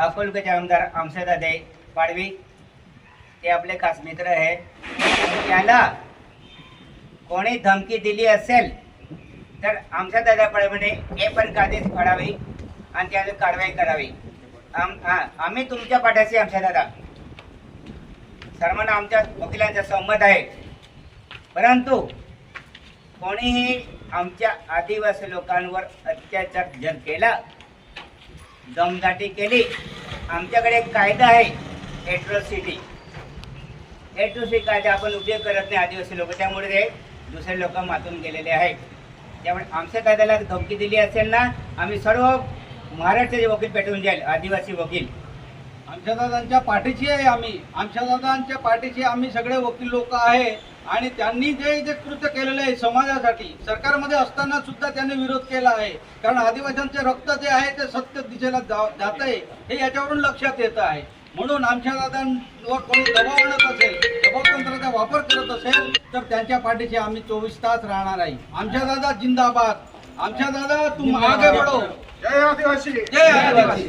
अकोलकचे आमदार आमसेदादे पाडवी ते आपले खास मित्र आहे त्याला कोणी धमकी दिली असेल तर आमच्या दादा पाडवीने हे पण कायदेच फाडावी आणि त्याची कारवाई करावी. आम आम्ही तुमच्या पाठ्याशी आमच्या दादा सर्वांना आमच्या वकिलांचा सहमत आहे. परंतु कोणीही आमच्या आदिवासी लोकांवर अत्याचार जर केला दमदाटी केली. आमच्याकडे एक कायदा आहे एट्रोसिटी एट्रोसिटी कायदा आपण उपयोग करत नाही आदिवासी लोक. त्यामुळे ते दुसरे लोक मातून गेलेले आहेत. त्यामुळे आमच्या कायद्याला धमकी दिली असेल ना आम्ही सर्व महाराष्ट्राचे वकील पेटवून जाईल आदिवासी वकील. आमच्या दादांच्या पाठीशी आहे आम्ही. आमच्या दादांच्या पाठीशी आम्ही सगळे वकील लोक आहे. आणि त्यांनी जे जे कृत्य केलेलं आहे समाजासाठी सरकारमध्ये असताना सुद्धा त्यांनी विरोध केला आहे. कारण आदिवासींचे रक्त जे आहे ते सत्य दिशेला जात आहे हे याच्यावरून लक्षात येत आहे. म्हणून आमच्या दादांवर कोणी दबाव आणत असेल दबाव तंत्राचा वापर करत असेल तर त्यांच्या पाठीशी आम्ही चोवीस तास राहणार आहे. आमच्या दादा जिंदाबाद. आमच्या दादा तुम आगे बढो जय आदिवासी. जय आदिवासी.